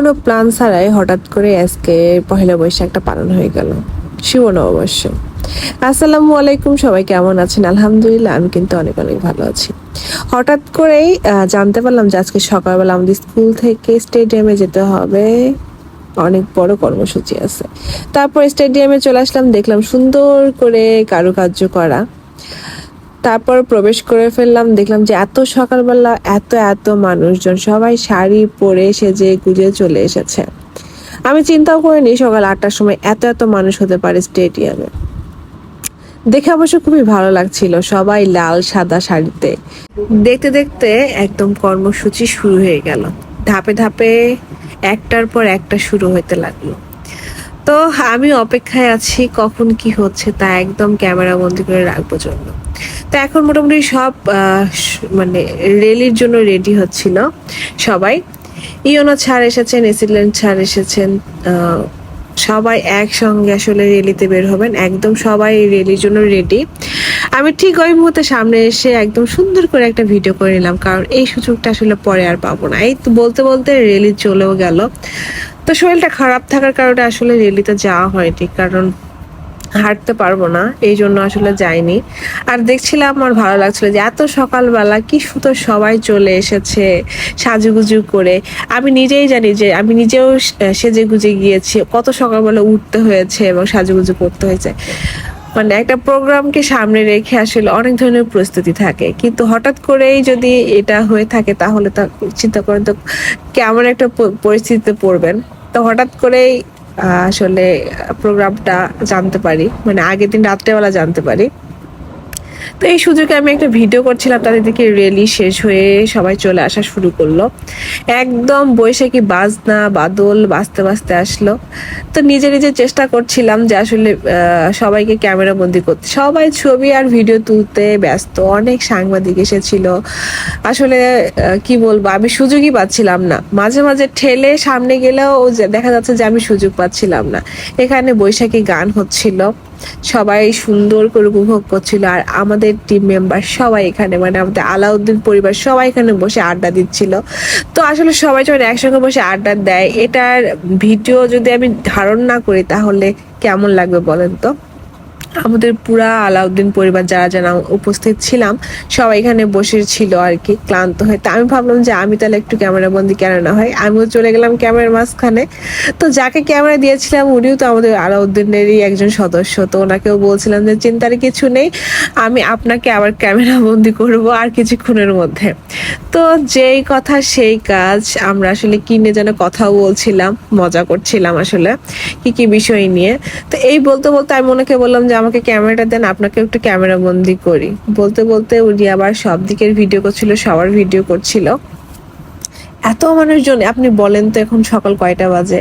কোনো প্ল্যান ছাড়াই হঠাৎ করে আজকে পহেলা বৈশাখটা পালন হয়ে গেল। শুভ নববর্ষ আসসালামু আলাইকুম, সবাই কেমন আছেন? আলহামদুলিল্লাহ, আমি কিন্তু অনেক অনেক ভালো আছি। হঠাৎ করেই জানতে পারলাম যে আজকে সকালবেলা আমাদের স্কুল থেকে স্টেডিয়ামে যেতে হবে। অনেক বড় কর্মসূচি আছে। তারপর স্টেডিয়ামে চলে আসলাম, দেখলাম সুন্দর করে কারুকার্য করা। তারপর প্রবেশ করে ফেললাম, দেখলাম যে এত সকালবেলা এত এত মানুষজন, সবাই শাড়ি পরে সেজে গুজে চলে এসেছে। আমি চিন্তাও করিনি সকাল আটটার সময় এত এত মানুষ হতে পারে স্টেডিয়ামে। দেখে অবশ্য খুবই ভালো লাগছিল সবাই লাল সাদা শাড়িতে। দেখতে দেখতে একদম কর্মসূচি শুরু হয়ে গেল। ধাপে ধাপে একটার পর একটা শুরু হতে লাগল। তো আমি অপেক্ষায় আছি কখন কি হচ্ছে তা একদম ক্যামেরা বন্দি করে রাখব জন্য। তো এখন মোটামুটি সব মানে রেলির জন্য রেডি হচ্ছিল সবাই। ইয়োনো ছাড় এসেছেন এসিলেন্ট ছাড় এসেছেন সবাই একসঙ্গে আসলে রেলিতে বের হবেন, একদম সবাই রেলির জন্য রেডি। আমি ঠিক ওই মুহূর্তে সামনে এসে একদম সুন্দর করে একটা ভিডিও করে নিলাম, কারণ এই সুযোগটা আসলে পরে আর পাবো না। এই তো বলতে বলতে রেলি চলেও গেল। তো শরীরটা খারাপ থাকার কারণে আসলে রেলিতে যাওয়া হয়নি, কারণ হাঁটতে পারব না, এই জন্য আসলে যাইনি। আর দেখছিলাম আমার ভালো লাগছিল যে এত সকালবেলা কি সুন্দর সবাই চলে এসেছে, সাজুগুজু করে। আমি নিজেই জানি যে আমি নিজেও সেজে গুজে গিয়েছি, কত সকালবেলা উঠতে হয়েছে এবং সাজুগুজু করতে হয়েছে। মানে একটা প্রোগ্রামকে সামনে রেখে আসলে অনেক ধরনের প্রস্তুতি থাকে। কিন্তু হঠাৎ করেই যদি এটা হয়ে থাকে তাহলে তা চিন্তা করেন তো কেমন একটা পরিস্থিতিতে পড়বেন। তো হঠাৎ করেই আসলে প্রোগ্রামটা জানতে পারি। মানে আগের দিন রাত্রেবেলা জানতে পারি। তো এই সুযোগে আমি একটা ভিডিও করছিলাম, তাদের দিকে রেলি শেষ হয়ে সবাই চলে আসা শুরু করল। একদম বৈশাখী বাজনা, বাদল বাজতে বাজতে আসলো। তো নিজে নিজে চেষ্টা করছিলাম যে আসলে সবাইকে ক্যামেরা বন্দি করতে। সবাই ছবি আর ভিডিও তুলতে ব্যস্ত, অনেক সাংবাদিক এসেছিল। আসলে কি বলব, আমি সুযোগই পাচ্ছিলাম না। মাঝে মাঝে ঠেলে সামনে গেলেও দেখা যাচ্ছে যে আমি সুযোগ পাচ্ছিলাম না। এখানে বৈশাখী গান হচ্ছিল। সবাই সুন্দর করে উপভোগ করছিল। আর আমাদের টিম মেম্বার সবাই এখানে মানে আমাদের আলাউদ্দিন পরিবার সবাই এখানে বসে আড্ডা দিচ্ছিল। তো আসলে সবাই যখন একসঙ্গে বসে আড্ডা দেয়, এটার ভিডিও যদি আমি ধারণ না করি, তাহলে কেমন লাগবে বলেন তো? আমাদের পুরা আলাউদ্দিন পরিবার যারা যারা উপস্থিত ছিলাম, সবাই এখানে বসে ছিল আর কি, ক্লান্ত হয়ে। তা আমি ভাবলাম যে আমি তাহলে একটু ক্যামেরা বন্দি কেন না হয়, আমিও চলে গেলাম ক্যামেরার মাঝখানে। তো যাকে ক্যামেরা দিয়েছিলাম, উনিও তো আমাদের আলাউদ্দিনেরই একজন সদস্য, তো ওনাকেও বলছিলাম যে চিন্তার কিছু নেই, আমি আপনাকে আবার ক্যামেরা বন্দি করব আর কিছুক্ষণের মধ্যে। তো যেই কথা সেই কাজ, আমরা আসলে কি নিয়ে যেন কথাও বলছিলাম, মজা করছিলাম আসলে, কি কি বিষয় নিয়ে। তো এই বলতে বলতে আমি ওনাকে বললাম যে আমাকে ক্যামেরাটা দেন আপনাকে একটু ক্যামেরা বন্দি করি। বলতে বলতে উনি আবার সব দিকের ভিডিও করছিল, সবার ভিডিও করছিল। এত মানুষজন, আপনি বলেন তো এখন সকাল কয়টা বাজে?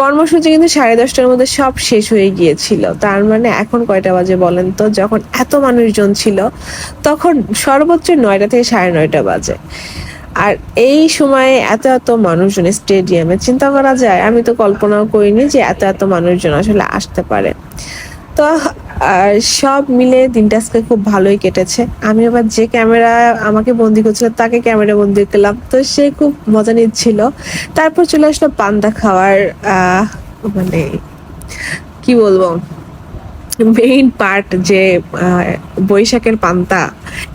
কর্মসূচি কিন্তু সাড়ে দশটার মধ্যে সব শেষ হয়ে গিয়েছিল। তার মানে এখন কয়টা বাজে বলেন তো? যখন এত মানুষজন ছিল, তখন সর্বোচ্চ নয়টা থেকে সাড়ে নয়টা বাজে। আর এই সময়ে এত এত মানুষজন স্টেডিয়ামে চিন্তা করা যায়? আমি তো কল্পনাও করিনি যে এত এত মানুষজন আসলে আসতে পারে। তো সব মিলে দিনটা আজকে খুব ভালোই কেটেছে। আমি আবার যে ক্যামেরা আমাকে বন্দি করছিল, তাকে ক্যামেরা বন্দি করলাম। তো সে খুব মজা নিচ্ছিল। তারপর চলে আসলো পান্তা খাওয়ার মানে কি বলব? মেইন পার্ট যে বৈশাখের পান্তা।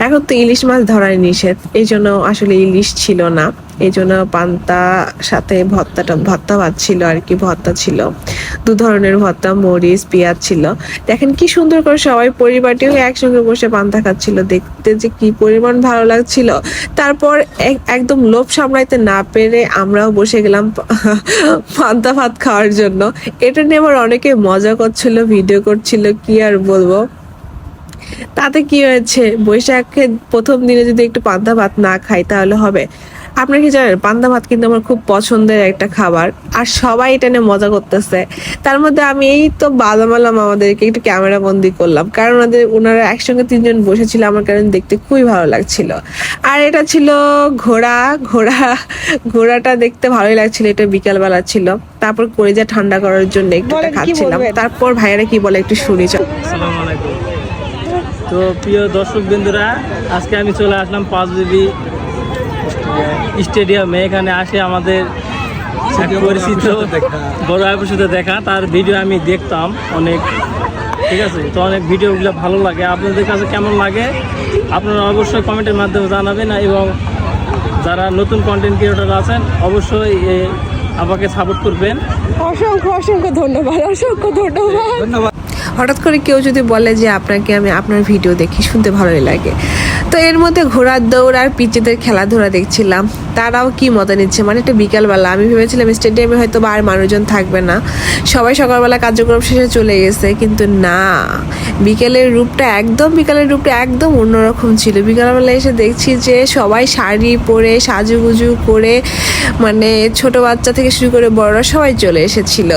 এখন তো ইলিশ মাছ ধরায় নিষেধ। এই জন্য আসলে ইলিশ ছিল না। এই জন্য পান্তা সাথে ভর্তাটা, ভর্তা ভাত ছিল আর কি, ভর্তা ছিল। দু ধরনের ভর্তা, মরিচ, পেঁয়াজ ছিল। দেখেন কি সুন্দর করে সবাই পরিবারটি হয়ে একসঙ্গে বসে পান্তা খাচ্ছিল। দেখতে যে কি পরিমাণ ভালো লাগছিল। তারপর একদম লোভ সামলাইতে না পেরে আমরাও বসে গেলাম পান্তা ভাত খাওয়ার জন্য। এটা নিয়ে আবার অনেকে মজা করছিল, ভিডিও করছিল, কি আর বলব? তাতে কি হয়েছে? বৈশাখের প্রথম দিনে যদি একটু পান্তা ভাত না খাই তাহলে হবে। আপনারা কি জানেন পান্তা ভাত কিন্তু আমার খুব পছন্দের একটা খাবার আর সবাই এটা নিয়ে মজা করতেছে। তার মধ্যে আমি এই তো বাদাম আলাম আমাদেরকে একটু ক্যামেরা বন্দি করলাম কারণ ওনাদের ওনারা একসঙ্গে তিনজন বসেছিল আমার কারণ দেখতে খুবই ভালো লাগছিল। আর এটা ছিল ঘোড়া ঘোড়া ঘোড়াটা দেখতে ভালোই লাগছিল এটা বিকালবেলা ছিল। তারপর কলিজা ঠান্ডা করার জন্য একটু খাচ্ছিলাম। তারপর ভাইয়ারা কি বলে একটু শুনি চল। তো প্রিয় দর্শক বিন্দুরা আজকে আমি চলে আসলাম পাঁচ বিবি স্টেডিয়ামে এখানে আসে আমাদের এক পরিচিত বড় ভাইয়ের সাথে দেখা। তার ভিডিও আমি দেখতাম অনেক। ঠিক আছে? তো অনেক ভিডিওগুলো ভালো লাগে। আপনাদের কাছে কেমন লাগে? আপনারা অবশ্যই কমেন্টের মাধ্যমে জানাবেন এবং যারা নতুন কন্টেন্ট ক্রিয়েটর আছেন অবশ্যই এ, আমাকে সাপোর্ট করবেন। অসংখ্য অসংখ্য ধন্যবাদ অসংখ্য ধন্যবাদ। ধন্যবাদ। হঠাৎ করে কেউ যদি বলে যে আপনাকে আমি আপনার ভিডিও দেখি, শুনতে ভালোই লাগে। তো এর মধ্যে ঘোড়ার দৌড় আর পিচেদের খেলাধুলা দেখছিলাম। তারাও কি মজা নিচ্ছে? মানে একটা বিকালবেলা আমি ভেবেছিলাম স্টেডিয়ামে হয়তো বা আর মানুষজন থাকবে না। সবাই সকালবেলা কার্যক্রম শেষে চলে গেছে, কিন্তু না। বিকেলের রূপটা একদম, বিকালের রূপটা একদম অন্যরকম ছিল। বিকালবেলা এসে দেখছি যে সবাই শাড়ি পরে সাজুগুজু করে মানে ছোট বাচ্চা থেকে শুরু করে বড়রা সবাই চলে এসেছিল।